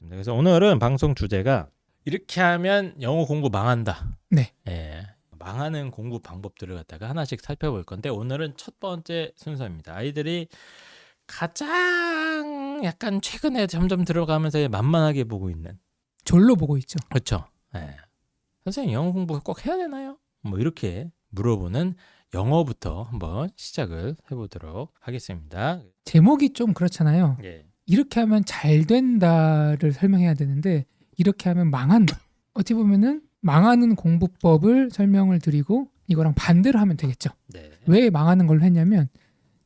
하겠습니다. 그래서 오늘은 방송 주제가 이렇게 하면 영어 공부 망한다. 네. 예. 망하는 공부 방법들을 갖다가 하나씩 살펴볼 건데 오늘은 첫 번째 순서입니다. 아이들이 가장 약간 최근에 점점 들어가면서 만만하게 보고 있는 졸로 보고 있죠. 그렇죠. 예. 선생님 영어 공부 꼭 해야 되나요? 뭐 이렇게 물어보는 영어부터 한번 시작을 해보도록 하겠습니다. 제목이 좀 그렇잖아요. 예. 이렇게 하면 잘 된다를 설명해야 되는데 이렇게 하면 망한다. 어떻게 보면은 망하는 공부법을 설명을 드리고 이거랑 반대로 하면 되겠죠. 네. 왜 망하는 걸로 했냐면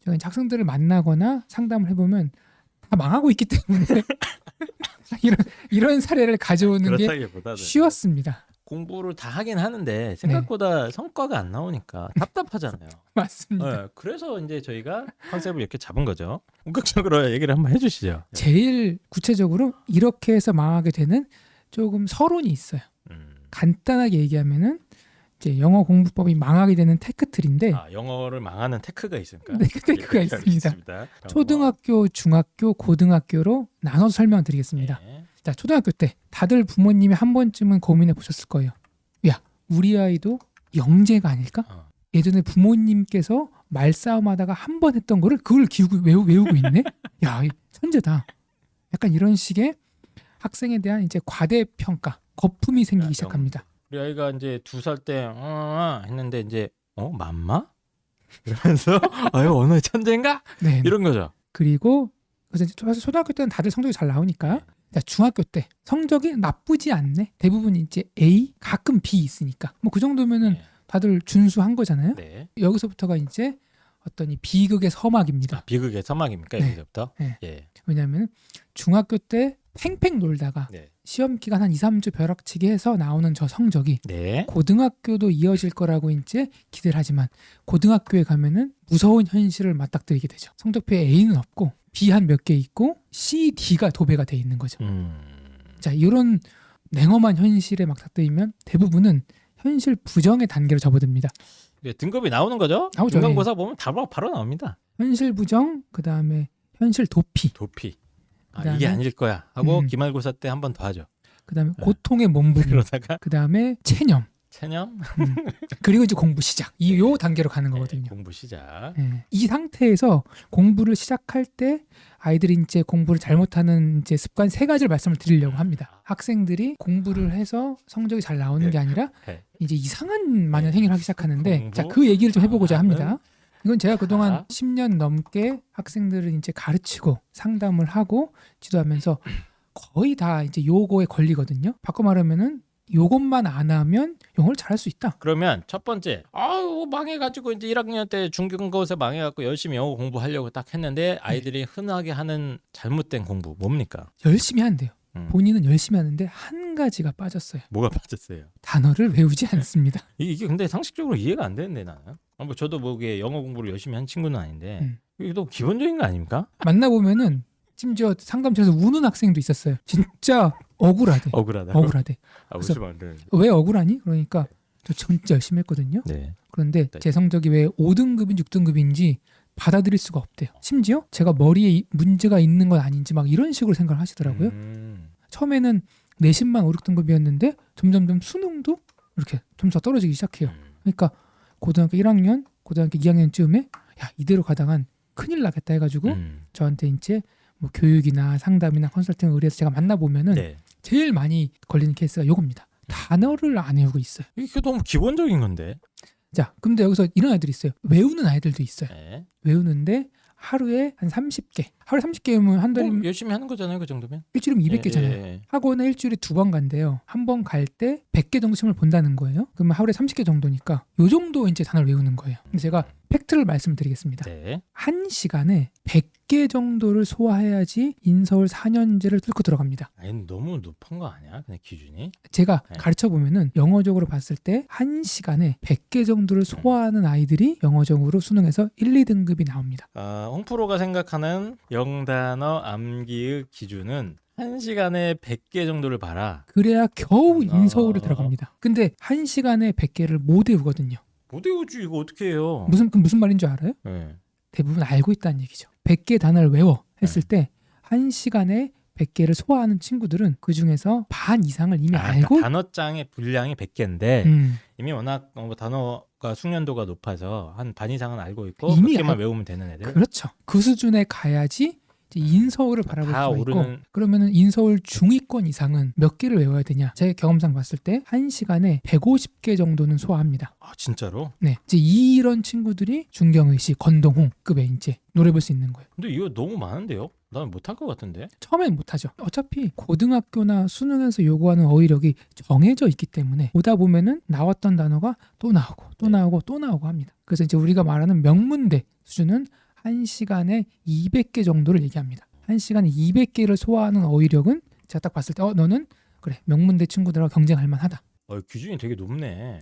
저희 이제 학생들을 만나거나 상담을 해보면 다 망하고 있기 때문에 이런 이런 사례를 가져오는 게 그렇다기보다는 쉬웠습니다. 공부를 다 하긴 하는데 생각보다 성과가 안 나오니까 답답하잖아요. 맞습니다. 네, 그래서 이제 저희가 컨셉을 이렇게 잡은 거죠. 본격적으로 얘기를 한번 해주시죠. 제일 구체적으로 이렇게 해서 망하게 되는 조금 서론이 있어요. 음. 간단하게 얘기하면은 이제 영어 공부법이 망하게 되는 테크틀인데 아, 영어를 망하는 테크가 있습니까? 네, 테크가 예, 있습니다. 알겠습니다. 초등학교, 중학교, 고등학교로 나눠서 설명드리겠습니다. 네. 자, 초등학교 때 다들 부모님이 한 번쯤은 고민해 보셨을 거예요. 야, 우리 아이도 영재가 아닐까? 어. 예전에 부모님께서 말싸움하다가 한 번 했던 거를 그걸 기우고 외우, 외우고 있네. 야, 이 천재다. 약간 이런 식의 학생에 대한 이제 과대 평가, 거품이 생기기 야, 시작합니다. 우리 아이가 이제 두 살 때 어, 했는데 이제 어 맘마? 이러면서 아유 언어 천재인가? 네. 이런 거죠. 그리고 그래서 이제 초등학교 때는 다들 성적이 잘 나오니까 자, 중학교 때 성적이 나쁘지 않네. 대부분 이제 A, 가끔 B 있으니까 뭐 그 정도면은 네. 다들 준수한 거잖아요. 네. 여기서부터가 이제 어떤 이 비극의 서막입니다. 아, 비극의 서막입니까 네. 여기서부터? 네. 예. 왜냐하면 중학교 때 팽팽 놀다가 네. 시험 기간 한 2, 3주 벼락치기 해서 나오는 저 성적이 네. 고등학교도 이어질 거라고 이제 기대를 하지만 고등학교에 가면은 무서운 현실을 맞닥뜨리게 되죠. 성적표에 A는 없고 B 한 몇 개 있고 C, D가 도배가 돼 있는 거죠. 음. 자, 이런 냉엄한 현실에 맞닥뜨리면 대부분은 현실 부정의 단계로 접어듭니다. 네, 등급이 나오는 거죠? 나오죠, 중간고사 보면 바로 바로 나옵니다. 현실 부정, 그 다음에 현실 도피, 도피. 아, 그다음에- 이게 아닐 거야 하고 음. 기말고사 때 한 번 더 하죠. 그 다음에 네. 고통의 몸부림, 그러다가 그 다음에 체념, 체념 그리고 이제 공부 시작. 이 요 단계로 가는 네, 거거든요. 공부 시작. 예. 이 상태에서 공부를 시작할 때 아이들이 이제 공부를 잘못하는 이제 습관 세 가지를 말씀을 드리려고 합니다. 학생들이 공부를 해서 성적이 잘 나오는 네. 게 아니라 네. 이제 이상한 마냥 행위를 하기 시작하는데 공부 자 그 얘기를 좀 해보고자 합니다. 하는 이건 제가 그동안 자. 10년 넘게 학생들을 이제 가르치고 상담을 하고 지도하면서 거의 다 이제 요거에 걸리거든요. 바꿔 말하면은 요것만 안 하면 영어를 잘할 수 있다. 그러면 첫 번째, 아우 망해가지고 이제 1학년 때 중간고사 망해갖고 열심히 영어 공부하려고 딱 했는데 아이들이 흔하게 하는 잘못된 공부 뭡니까? 열심히 한대요. 음. 본인은 열심히 하는데 한 가지가 빠졌어요. 뭐가 빠졌어요? 단어를 외우지 않습니다. 이- 이게 근데 상식적으로 이해가 안 되는데 나는. 아, 뭐 저도 뭐 이게 영어 공부를 열심히 한 친구는 아닌데 음. 이게 너무 기본적인 거 아닙니까? 만나보면은 심지어 상담실에서 우는 학생도 있었어요. 진짜 억울하대. 억울하다. 억울하대. 아, 그래서- 웃으면 안 되는데. 왜 억울하니? 그러니까 저 진짜 열심히 했거든요. 네. 그런데 네. 제 성적이 왜 5등급인 6등급인지 받아들일 수가 없대요. 심지어 제가 머리에 이- 문제가 있는 건 아닌지 막 이런 식으로 생각을 하시더라고요. 음. 처음에는 내신만 5, 6등급이었는데 점점점 수능도 이렇게 점수가 떨어지기 시작해요. 음. 그러니까 고등학교 1학년, 고등학교 2학년쯤에 야 이대로 가다간 큰일 나겠다 해가지고 음. 저한테 이제 뭐 교육이나 상담이나 컨설팅을 의뢰해서 제가 만나보면은 네. 제일 많이 걸리는 케이스가 요겁니다. 단어를 안 외우고 있어요. 이게 너무 기본적인 건데. 자, 근데 여기서 이런 아이들이 있어요. 외우는 아이들도 있어요. 네. 외우는데 하루에 한 30개. 하루에 30개면 한 달이면 뭐 열심히 하는 거잖아요, 그 정도면. 일주일이면 200개잖아요. 예, 예. 학원에 일주일에 두 번 간대요. 한 번 갈 때 100개 정도 시험을 본다는 거예요. 그러면 하루에 30개 정도니까 요 정도 이제 단어를 외우는 거예요. 근데 제가 팩트를 말씀드리겠습니다. 네. 한 시간에 100개 정도를 소화해야지 인서울 4년제를 뚫고 들어갑니다. 아니 너무 높은 거 아니야? 그냥 기준이? 제가 네. 가르쳐 보면은 영어적으로 봤을 때 한 시간에 100개 정도를 소화하는 아이들이 영어적으로 수능에서 1, 2등급이 나옵니다. 아, 홍프로가 생각하는 영단어 암기의 기준은 한 시간에 100개 정도를 봐라. 그래야 겨우 아. 인서울을 들어갑니다. 근데 한 시간에 100개를 못 외우거든요. 못 외우지 이거 어떻게 해요? 무슨 그 무슨 말인 줄 알아요? 네. 대부분 알고 있다는 얘기죠. 100개 단어를 외워 했을 때한 시간에 100개를 소화하는 친구들은 그 중에서 반 이상을 이미 아, 알고 그러니까 단어장의 분량이 100개인데 음, 이미 워낙 어, 뭐 단어가 숙련도가 높아서 한 반 이상은 알고 있고 이미 몇 개만 알- 외우면 되는 애들. 그렇죠. 그 수준에 가야지 인서울을 바라볼 다 수가 있고 오르는 그러면은 인서울 중위권 이상은 몇 개를 외워야 되냐? 제 경험상 봤을 때 한 시간에 150개 정도는 소화합니다. 아 진짜로? 네, 이제 이런 친구들이 중경의 씨, 건동홍급에 이제 노래 볼수 있는 거예요. 근데 이거 너무 많은데요? 나는 못할 것 같은데. 처음엔 못하죠. 어차피 고등학교나 수능에서 요구하는 어휘력이 정해져 있기 때문에 보다 보면은 나왔던 단어가 또 나오고 또 네. 나오고 또 나오고 합니다. 그래서 이제 우리가 말하는 명문대 수준은 한 시간에 200개 정도를 얘기합니다. 한 시간에 200개를 소화하는 어휘력은 제가 딱 봤을 때 어 너는 그래 명문대 친구들하고 경쟁할 만하다. 어, 기준이 되게 높네.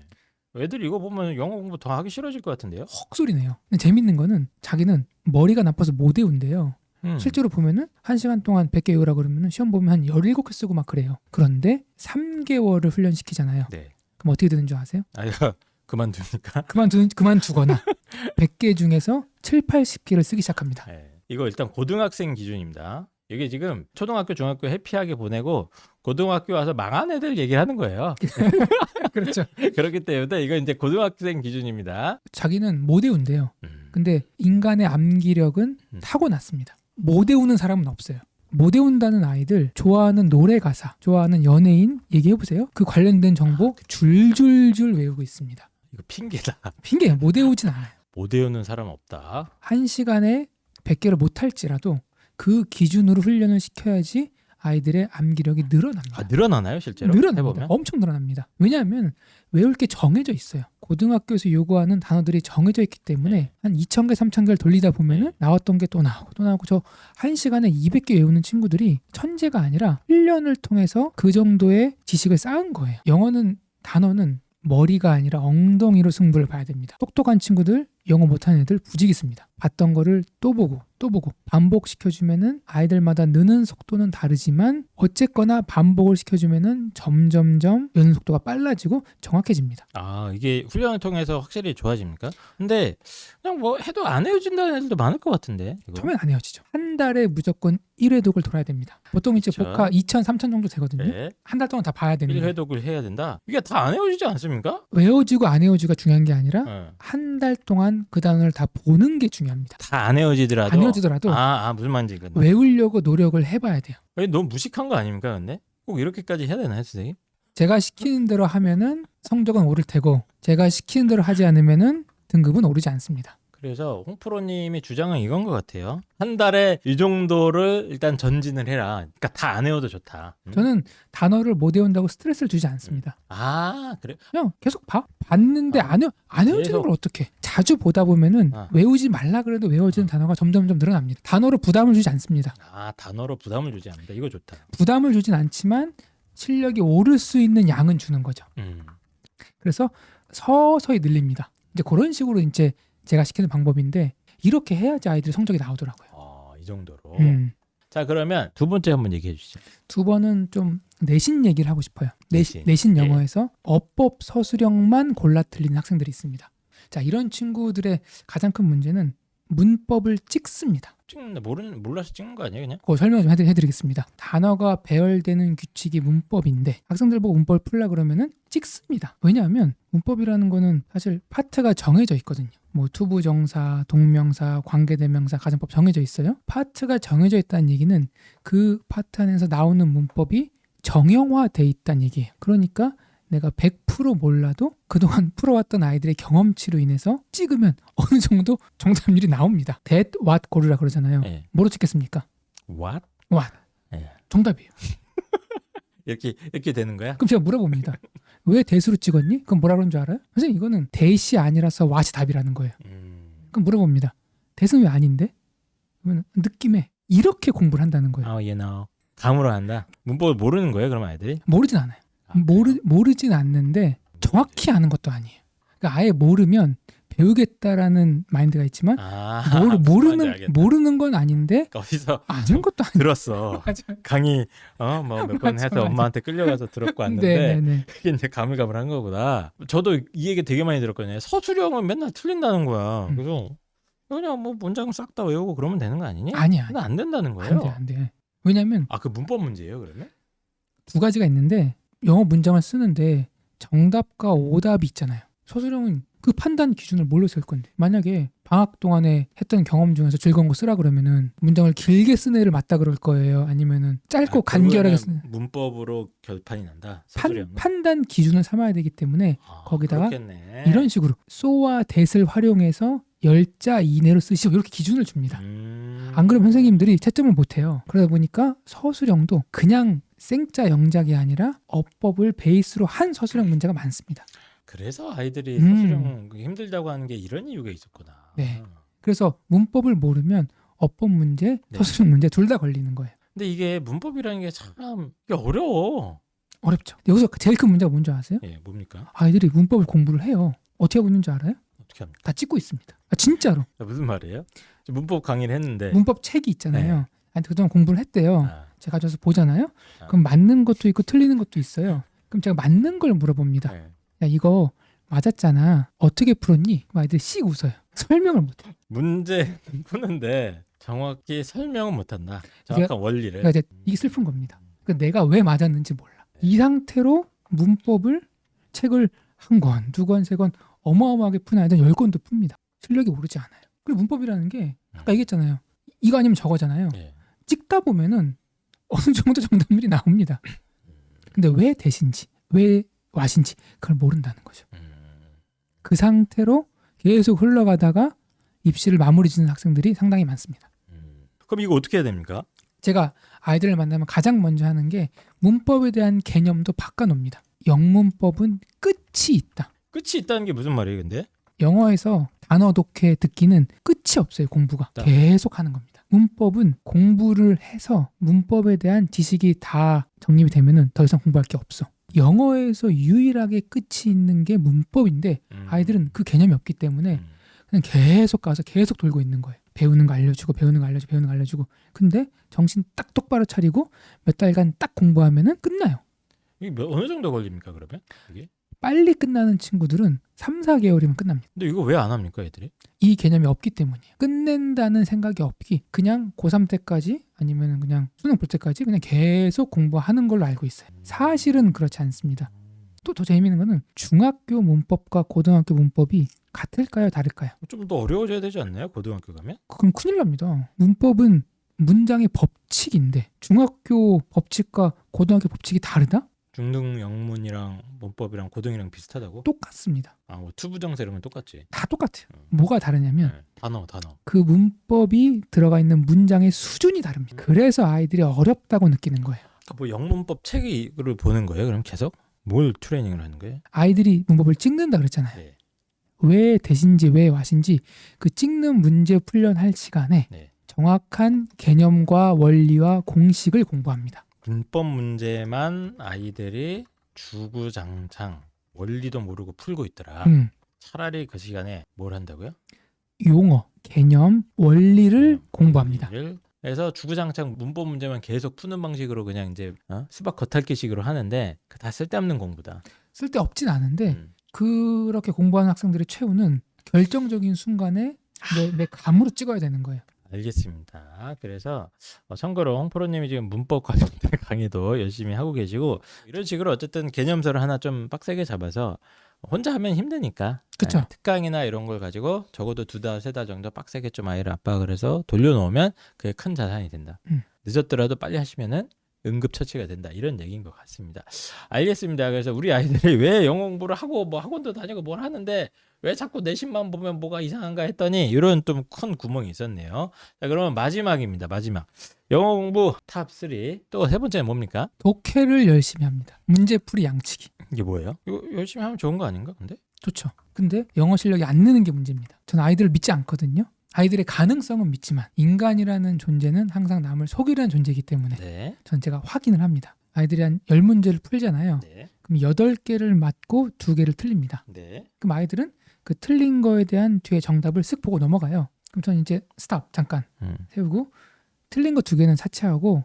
애들 이거 보면 영어 공부 더 하기 싫어질 것 같은데요? 헉소리네요. 근데 재밌는 거는 자기는 머리가 나빠서 못 외운대요. 음. 실제로 보면은 한 시간 동안 100개 외우라 그러면은 시험 보면 한 17개 쓰고 막 그래요. 그런데 3개월을 훈련시키잖아요. 네. 그럼 어떻게 되는 줄 아세요? 아 그만두니까. 그만두 그만두거나 100개 중에서 7, 80개를 쓰기 시작합니다. 네. 이거 일단 고등학생 기준입니다. 이게 지금 초등학교, 중학교 해피하게 보내고 고등학교 와서 망한 애들 얘기를 하는 거예요. 그렇죠. 그렇기 때문에 이거 이제 고등학생 기준입니다. 자기는 못 외운대요. 음. 근데 인간의 암기력은 음. 타고났습니다. 못 외우는 사람은 없어요. 못 외운다는 아이들 좋아하는 노래 가사, 좋아하는 연예인 얘기해 보세요. 그 관련된 정보 줄줄줄 외우고 있습니다. 이거 핑계다. 핑계예요. 못 외우진 않아요. 못 외우는 사람 없다. 한 시간에 100개를 못 할지라도 그 기준으로 훈련을 시켜야지 아이들의 암기력이 늘어납니다. 아 늘어나나요 실제로? 늘어납니다. 해보면? 엄청 늘어납니다. 왜냐하면 외울 게 정해져 있어요. 고등학교에서 요구하는 단어들이 정해져 있기 때문에 네. 한 2,000개, 3,000개를 돌리다 보면은 나왔던 게 또 나오고 또 나오고 저 한 시간에 200개 외우는 친구들이 천재가 아니라 훈련을 통해서 그 정도의 지식을 쌓은 거예요. 영어는 단어는 머리가 아니라 엉덩이로 승부를 봐야 됩니다. 똑똑한 친구들, 영어 못하는 애들 부지기습니다. 봤던 거를 또 보고 또 보고 반복시켜주면은 아이들마다 느는 속도는 다르지만 어쨌거나 반복을 시켜주면은 점점점 여는 속도가 빨라지고 정확해집니다. 아 이게 훈련을 통해서 확실히 좋아집니까? 근데 그냥 뭐 해도 안 헤어진다는 애들도 많을 것 같은데. 이거? 처음엔 안 헤어지죠. 한 달에 무조건 1회독을 돌아야 됩니다. 보통 이제 그쵸. 복화 2,000, 3,000 정도 되거든요. 네. 한 달 동안 다 봐야 되는데 1회독을 해야 된다. 이게 다 안 헤어지지 않습니까? 외워지고 안 외워지가 중요한 게 아니라 어. 한달 동안 그 단어를 다 보는 게 중요합니다. 다 안 헤어지더라도. 안 외워지더라도 아, 아 무슨 말인지 이건. 외우려고 노력을 해봐야 돼요. 왜 너무 무식한 거 아닙니까? 근데 꼭 이렇게까지 해야 되나요, 선생님? 제가 시키는 대로 하면은 성적은 오를 테고 제가 시키는 대로 하지 않으면은 등급은 오르지 않습니다. 그래서 홍프로님의 주장은 이건 것 같아요. 한 달에 이 정도를 일단 전진을 해라. 그러니까 다 안 외워도 좋다. 음? 저는 단어를 못 외운다고 스트레스를 주지 않습니다. 아 그래. 그냥 계속 봐. 봤는데 아, 안, 외, 안 외워지는 계속. 걸 어떻게? 자주 보다 보면은 아. 외우지 말라 그래도 외워지는 단어가 점점점 늘어납니다. 단어로 부담을 주지 않습니다. 아 단어로 부담을 주지 않는다. 이거 좋다. 부담을 주진 않지만 실력이 오를 수 있는 양은 주는 거죠. 음. 그래서 서서히 늘립니다. 이제 그런 식으로 이제 제가 시키는 방법인데 이렇게 해야지 아이들 성적이 나오더라고요. 어, 이 정도로. 음. 자 그러면 두 번째 한번 얘기해 주시죠. 두 번은 좀 내신 얘기를 하고 싶어요. 내신, 내신. 내신 예. 영어에서 어법 서술형만 골라 틀리는 학생들이 있습니다. 자 이런 친구들의 가장 큰 문제는 문법을 찍습니다. 찍는데 모르는 몰라서 찍는 거 아니에요, 그냥? 그거 설명 좀 해드, 해드리겠습니다. 단어가 배열되는 규칙이 문법인데 학생들 보고 문법을 풀라 그러면은 찍습니다. 왜냐하면 문법이라는 거는 사실 파트가 정해져 있거든요. 뭐 투부정사, 동명사, 관계대명사, 가정법 정해져 있어요. 파트가 정해져 있다는 얘기는 그 파트 안에서 나오는 문법이 정형화돼 있다는 얘기예요. 그러니까 내가 100% 몰라도 그동안 풀어왔던 아이들의 경험치로 인해서 찍으면 어느 정도 정답률이 나옵니다. that, what, go르라 그러잖아요. 예. 뭐로 찍겠습니까? What? what. 예. 정답이에요. 이렇게 이렇게 되는 거야? 그럼 제가 물어봅니다. 왜 대수로 찍었니? 그럼 뭐라 그런 줄 알아요? 선생님 이거는 대시 아니라서 what이 답이라는 거예요. 음. 그럼 물어봅니다. 대수는 왜 아닌데? 그러면 느낌에 이렇게 공부를 한다는 거예요. 아, you know. 감으로 한다. 문법을 모르는 거예요, 그럼 아이들이? 모르진 않아요. 아, 모르 모르진 않는데 정확히 아는 것도 아니에요. 그러니까 아예 모르면 배우겠다라는 마인드가 있지만 아, 모르, 모르는. 모르는 건 아닌데 어디서 아는 것도 아니에요. 들었어. 강의 어 뭐 몇 번 해서 맞아. 엄마한테 끌려가서 들었고 왔는데 네네네. 그게 이제 가물가물한 거구나. 저도 이 얘기 되게 많이 들었거든요. 서술형은 맨날 틀린다는 거야. 음. 그래서 그냥 뭐 문장 싹 다 외우고 그러면 되는 거 아니니? 아니야. 근데 안 된다는 거예요. 안돼 안돼. 왜냐하면 아 그 문법 문제예요 그러면? 두 가지가 있는데 영어 문장을 쓰는데 정답과 오답이 있잖아요. 서술형은 그 판단 기준을 뭘로 쓸 건데 만약에 방학 동안에 했던 경험 중에서 즐거운 거 쓰라 그러면은 문장을 길게 쓴 애를 맞다 그럴 거예요. 아니면은 짧고 아, 간결하게 쓰는 문법으로 결판이 난다. 판. 판단 기준을 삼아야 되기 때문에 아, 거기다가 그렇겠네. 이런 식으로 so와 that을 활용해서 열자 이내로 쓰시고 이렇게 기준을 줍니다. 음... 안 그러면 선생님들이 채점을 못 해요. 그러다 보니까 서술형도 그냥 생자 영작이 아니라 어법을 베이스로 한 서술형 문제가 많습니다. 그래서 아이들이 음. 서술형 힘들다고 하는 게 이런 이유가 있었구나. 네. 그래서 문법을 모르면 어법 문제, 네. 서술형 문제 둘 다 걸리는 거예요. 근데 이게 문법이라는 게 참 어려워. 어렵죠. 여기서 제일 큰 문제가 뭔지 아세요? 예, 뭡니까? 아이들이 문법을 공부를 해요. 어떻게 하고 있는지 알아요? 어떻게 합니까? 다 찍고 있습니다. 아, 진짜로. 아, 무슨 말이에요? 저 문법 강의를 했는데 문법 책이 있잖아요. 아니 그동안 공부를 했대요. 네. 아, 제가 가져서 보잖아요. 아. 그럼 맞는 것도 있고 틀리는 것도 있어요. 그럼 제가 맞는 걸 물어봅니다. 네. 야 이거 맞았잖아. 어떻게 풀었니? 아이들이 씩 웃어요. 설명을 못해. 문제 푸는데 정확히 설명은 못한다. 정확한 원리를. 그러니까 이제 이게 슬픈 겁니다. 그러니까 내가 왜 맞았는지 몰라. 이 상태로 문법을 책을 한 권, 두 권, 세 권 어마어마하게 푸는 아이들은 열 권도 풉니다. 실력이 오르지 않아요. 그리고 문법이라는 게 아까 얘기했잖아요. 이거 아니면 저거잖아요. 예. 찍다 보면은 어느 정도 정답률이 나옵니다. 근데 왜 대신지, 왜 와신지 그걸 모른다는 거죠. 음, 그 상태로 계속 흘러가다가 입시를 마무리 짓는 학생들이 상당히 많습니다. 음. 그럼 이거 어떻게 해야 됩니까? 제가 아이들을 만나면 가장 먼저 하는 게 문법에 대한 개념도 바꿔놓습니다. 영문법은 끝이 있다. 끝이 있다는 게 무슨 말이에요, 근데? 영어에서 단어 독해 듣기는 끝이 없어요. 공부가 네. 계속 하는 겁니다. 문법은 공부를 해서 문법에 대한 지식이 다 정립이 되면은 더 이상 공부할 게 없어. 영어에서 유일하게 끝이 있는 게 문법인데 음. 아이들은 그 개념이 없기 때문에 음. 그냥 계속 가서 계속 돌고 있는 거예요. 배우는 거 알려주고 배우는 거 알려주고 배우는 거 알려주고. 근데 정신 딱 똑바로 차리고 몇 달간 딱 공부하면은 끝나요. 이게 몇, 어느 정도 걸립니까, 그러면? 이게? 빨리 끝나는 친구들은 3, 4개월이면 끝납니다. 근데 이거 왜 안 합니까, 애들이? 이 개념이 없기 때문이에요. 끝낸다는 생각이 없기. 그냥 고3 때까지 아니면 그냥 수능 볼 때까지 그냥 계속 공부하는 걸로 알고 있어요. 사실은 그렇지 않습니다. 또 더 재미있는 거는 중학교 문법과 고등학교 문법이 같을까요, 다를까요? 좀 더 어려워져야 되지 않나요, 고등학교 가면? 그럼 큰일 납니다. 문법은 문장의 법칙인데 중학교 법칙과 고등학교 법칙이 다르다? 중등 영문이랑 문법이랑 고등이랑 비슷하다고? 똑같습니다. 아, 뭐 투부정사 이런 건 똑같지. 다 똑같아요. 뭐가 다르냐면 네. 단어, 단어. 그 문법이 들어가 있는 문장의 수준이 다릅니다. 그래서 아이들이 어렵다고 느끼는 거예요. 그러니까 뭐 영문법 책을 보는 거예요? 그럼 계속 뭘 트레이닝을 하는 거예요? 아이들이 문법을 찍는다 그랬잖아요. 네. 왜 대신지 왜 와신지 그 찍는 문제 풀련할 시간에 네. 정확한 개념과 원리와 공식을 공부합니다. 문법 문제만 아이들이 주구장창 원리도 모르고 풀고 있더라. 음, 차라리 그 시간에 뭘 한다고요? 용어, 개념, 원리를 음, 공부합니다. 원리를. 그래서 주구장창 문법 문제만 계속 푸는 방식으로 그냥 이제 어? 수박 겉핥기식으로 하는데 그 다 쓸데없는 공부다. 쓸데 없진 않은데 음. 그렇게 공부하는 학생들의 최후는 결정적인 순간에 내, 내 감으로 찍어야 되는 거예요. 알겠습니다. 그래서 어, 참고로 홍프로님이 지금 문법 관련된 강의도 열심히 하고 계시고 이런 식으로 어쨌든 개념서를 하나 좀 빡세게 잡아서 혼자 하면 힘드니까 그쵸. 네, 특강이나 이런 걸 가지고 적어도 두 달, 세 달 정도 빡세게 좀 아이를 압박을 해서 돌려놓으면 그게 큰 자산이 된다. 음. 늦었더라도 빨리 하시면은 응급처치가 된다. 이런 얘기인 것 같습니다. 알겠습니다. 그래서 우리 아이들이 왜 영어 공부를 하고 뭐 학원도 다니고 뭘 하는데 왜 자꾸 내신만 보면 뭐가 이상한가 했더니 이런 좀 큰 구멍이 있었네요. 자, 그러면 마지막입니다. 마지막. 영어 공부 탑 3. 또 세 번째는 뭡니까? 독해를 열심히 합니다. 문제풀이 양치기. 이게 뭐예요? 이거 열심히 하면 좋은 거 아닌가? 근데? 좋죠. 근데 영어 실력이 안 느는 게 문제입니다. 저는 아이들을 믿지 않거든요. 아이들의 가능성은 믿지만 인간이라는 존재는 항상 남을 속이려는 존재이기 때문에 네. 전 제가 확인을 합니다. 아이들이 한 10문제를 풀잖아요. 네. 그럼 8개를 맞고 2개를 틀립니다. 네. 그럼 아이들은 그 틀린 거에 대한 뒤에 정답을 쓱 보고 넘어가요. 그럼 저는 이제 스탑 잠깐 음. 세우고 틀린 거 두 개는 사치하고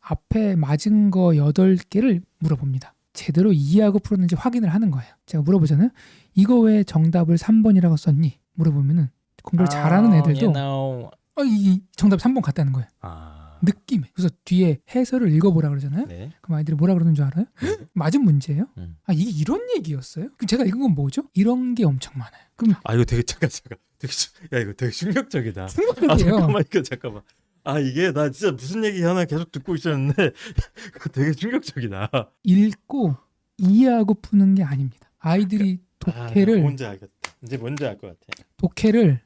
앞에 맞은 거 8개를 물어봅니다. 제대로 이해하고 풀었는지 확인을 하는 거예요. 제가 물어보잖아요. 이거 왜 정답을 3번이라고 썼니? 물어보면은 공부를 잘하는 아, 애들도 you know. 어, 이 정답 3번 같다는 거예요. 아. 느낌에. 그래서 뒤에 해설을 읽어보라 그러잖아요. 네. 그럼 아이들이 뭐라 그러는 줄 알아요? 맞은 문제예요? 음. 아 이게 이런 얘기였어요? 그럼 제가 읽은 건 뭐죠? 이런 게 엄청 많아요. 그럼 아 이거 되게 잠깐 잠깐. 되게 주- 야 이거 되게 충격적이다. 아 충격적이에요. 잠깐만 이거 잠깐만. 아 이게 나 진짜 무슨 얘기 하나 계속 듣고 있었는데 이거 되게 충격적이다. 읽고 이해하고 푸는 게 아닙니다. 아이들이 독해를 아, 뭔지 알겠다. 이제 뭔지 알 것 같아. 독해를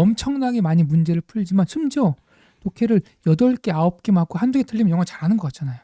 엄청나게 많이 문제를 풀지만 심지어 독해를 8개, 9개 맞고 한두 개 틀리면 영어 잘하는 것 같잖아요.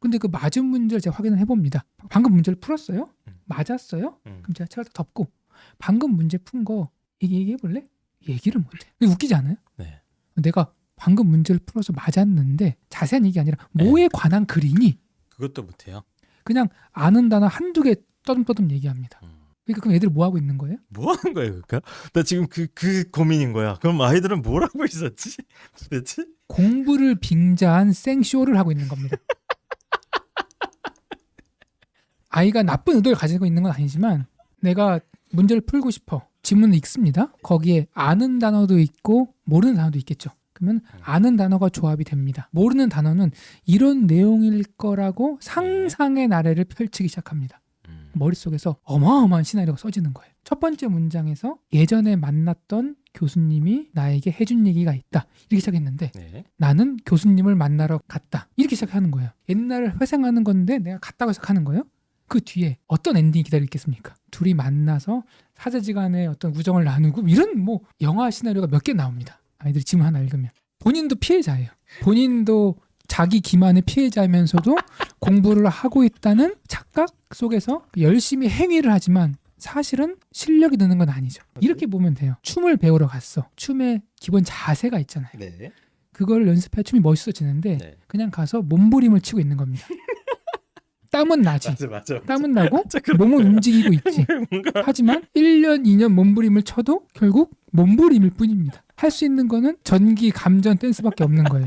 근데 그 맞은 문제를 제가 확인을 해봅니다. 방금 문제를 풀었어요? 음. 맞았어요? 음. 그럼 제가 책을 다 덮고 방금 문제 푼거 얘기, 얘기해 볼래? 얘기를 못해. 웃기지 않아요? 네. 내가 방금 문제를 풀어서 맞았는데 자세한 얘기 아니라 뭐에 관한 글이니 그것도 못해요. 그냥 아는 단어 한두 개 떠듬떠듬 얘기합니다. 음. 그러니까 그럼 애들이 뭐 하고 있는 거예요? 뭐 하는 거야 그러니까? 나 지금 그 그 고민인 거야. 그럼 아이들은 뭘 하고 있었지? 도대체? 공부를 빙자한 생쇼를 하고 있는 겁니다. 아이가 나쁜 의도를 가지고 있는 건 아니지만 내가 문제를 풀고 싶어. 지문을 읽습니다. 거기에 아는 단어도 있고 모르는 단어도 있겠죠. 그러면 아는 단어가 조합이 됩니다. 모르는 단어는 이런 내용일 거라고 상상의 나래를 펼치기 시작합니다. 음. 머릿속에서 어마어마한 시나리오가 써지는 거예요. 첫 번째 문장에서 예전에 만났던 교수님이 나에게 해준 얘기가 있다. 이렇게 시작했는데 네. 나는 교수님을 만나러 갔다. 이렇게 시작하는 거예요. 옛날을 회상하는 건데 내가 갔다고 시작하는 거예요. 그 뒤에 어떤 엔딩이 기다려 있겠습니까? 둘이 만나서 사제지간의 어떤 우정을 나누고 이런 뭐 영화 시나리오가 몇 개 나옵니다. 아이들이 지문 하나 읽으면 본인도 피해자예요. 본인도 자기 기만의 피해자면서도 공부를 하고 있다는 착각 속에서 열심히 행위를 하지만 사실은 실력이 느는 건 아니죠. 이렇게 보면 돼요. 춤을 배우러 갔어. 춤의 기본 자세가 있잖아요. 네. 그걸 연습해 춤이 멋있어지는데 네. 그냥 가서 몸부림을 치고 있는 겁니다. 땀은 나지. 맞아 맞아. 땀은 나고 맞아. 몸은 움직이고 있지. 뭔가 하지만 1년, 2년 몸부림을 쳐도 결국 몸부림일 뿐입니다. 할 수 있는 거는 전기, 감전, 댄스밖에 없는 거예요.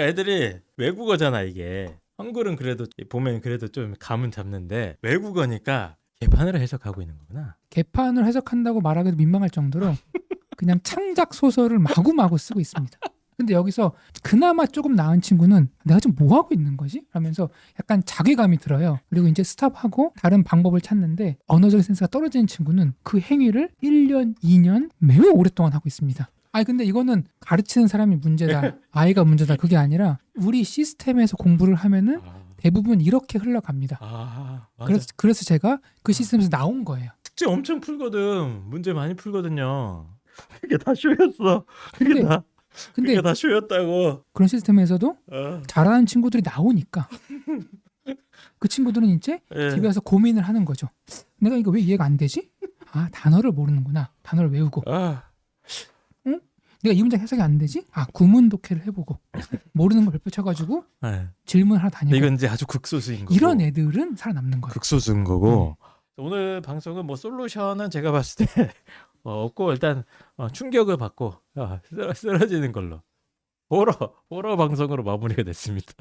그러니까 애들이 외국어잖아 이게. 한글은 그래도 보면 그래도 좀 감은 잡는데 외국어니까 개판으로 해석하고 있는 거구나. 개판을 해석한다고 말하기도 민망할 정도로 그냥 창작 소설을 마구마구 쓰고 있습니다. 근데 여기서 그나마 조금 나은 친구는 내가 지금 뭐 하고 있는 거지? 라면서 약간 자괴감이 들어요. 그리고 이제 스탑하고 다른 방법을 찾는데 언어적 센스가 떨어지는 친구는 그 행위를 1년, 2년 매우 오랫동안 하고 있습니다. 아니 근데 이거는 가르치는 사람이 문제다. 아이가 문제다. 그게 아니라 우리 시스템에서 공부를 하면은 아, 대부분 이렇게 흘러갑니다. 아 맞아. 그래서 그래서 제가 그 시스템에서 나온 거예요. 숙제 엄청 풀거든. 문제 많이 풀거든요. 그게 다 쇼였어. 그게 근데- 다 근데 그게 다 쇼였다고. 그런 시스템에서도 어. 잘하는 친구들이 나오니까 그 친구들은 이제 예. 집에 와서 고민을 하는 거죠. 내가 이거 왜 이해가 안 되지? 아 단어를 모르는구나. 단어를 외우고 아, 내가 이 문장 해석이 안 되지? 아 구문 독해를 해보고 모르는 걸 별표 쳐가지고 네. 질문 하나 다니고 이건 이제 아주 극소수인 거고. 이런 애들은 살아남는 거예요. 극소수인 거고. 오늘 방송은 뭐 솔루션은 제가 봤을 때 어, 없고 일단 어, 충격을 받고 어, 쓰러, 쓰러지는 걸로 호러 호러 방송으로 마무리가 됐습니다.